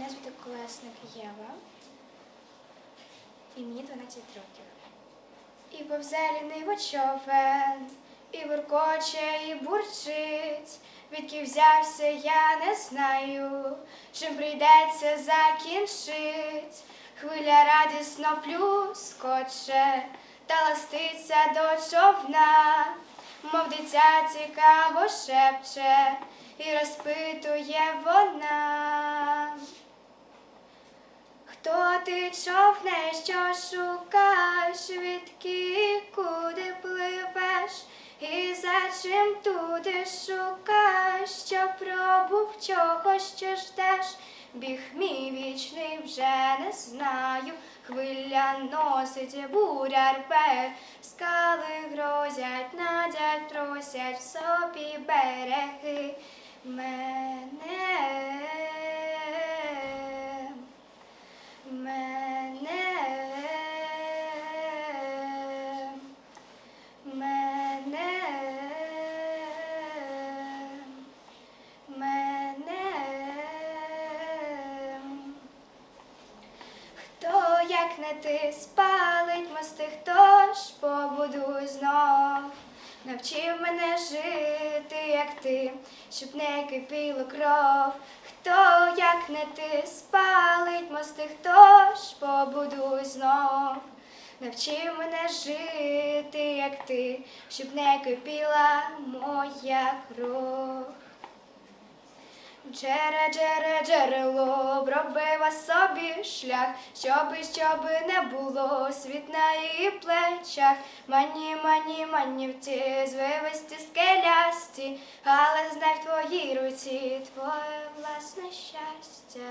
Мене звати Колесник Єва, і мені 12 років. І повзе ліниво човен, і буркоче, і бурчить. Відки взявся, я не знаю, чим прийдеться закінчить. Хвиля радісно плюскоче, та ластиться до човна, мов дитя цікаво шепче, і розпитує вона. Ти човне, що шукаєш, відки куди пливеш, і за чим туди шукаєш, що пробув чогось, що ждеш, біг мій вічний вже не знаю, хвиля носить, буря рве, скали грозять, надять, просять в собі береги мене. Мене, мене, мене. Не ти, спалить мости, хто ж побудуй знов. Навчив мене жити, як ти, щоб не кипіло кров. Хто, як не ти, спалить мости, хто ж побудуй знов. Навчив мене жити, як ти, щоб не кипіла моя кров. Джере, джере, джерело, пробива собі шлях, щоби, щоби не було світ на її плечах. Мані, мані, манівці, звивисті скелясті, але знай в твоїй руці твоє власне щастя.